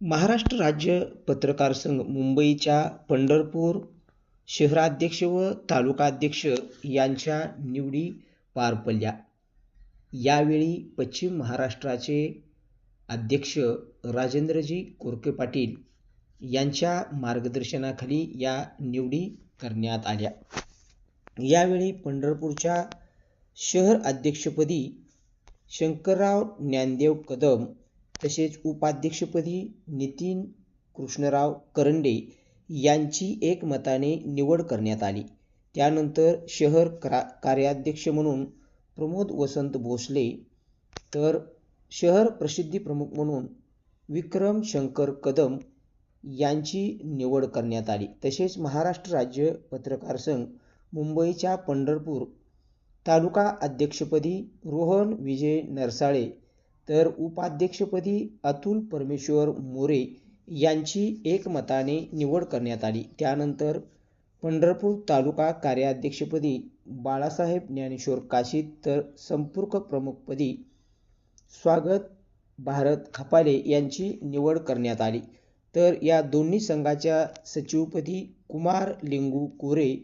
महाराष्ट्र राज्य पत्रकार संघ मुंबईच्या पंढरपूर शहराध्यक्ष व तालुकाध्यक्ष यांच्या निवडी पार पडल्या. यावेळी पश्चिम महाराष्ट्राचे अध्यक्ष राजेंद्रजी कोरके पाटील यांच्या मार्गदर्शनाखाली या निवडी करण्यात आल्या. यावेळी पंढरपूरच्या शहर अध्यक्षपदी शंकरराव ज्ञानदेव कदम तसेच उपाध्यक्षपदी नितीन कृष्णराव करंडे यांची एकमताने निवड करण्यात आली. त्यानंतर शहर करा कार्याध्यक्ष म्हणून प्रमोद वसंत भोसले तर शहर प्रसिद्धी प्रमुख म्हणून विक्रम शंकर कदम यांची निवड करण्यात आली. तसेच महाराष्ट्र राज्य पत्रकार संघ मुंबईच्या पंढरपूर तालुका अध्यक्षपदी रोहन विजय नरसाळे तर उपाध्यक्षपदी अतुल परमेश्वर मोरे यांची एकमताने निवड करण्यात आली. त्यानंतर पंढरपूर तालुका कार्याध्यक्षपदी बाळासाहेब ज्ञानेश्वर काशीद तर संपर्क प्रमुखपदी स्वागत भारत खपाले यांची निवड करण्यात आली. तर या दोन्ही संघाच्या सचिवपदी कुमार लिंगू कोरे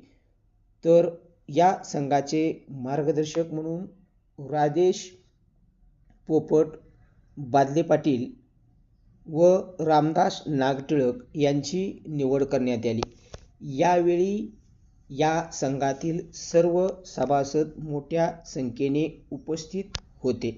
तर या संघाचे मार्गदर्शक म्हणून राजेश पोपट बादले पाटील व रामदास नागटिळक यांची निवड करण्यात आली. यावेळी या संघातील सर्व सभासद मोठ्या संख्येने उपस्थित होते.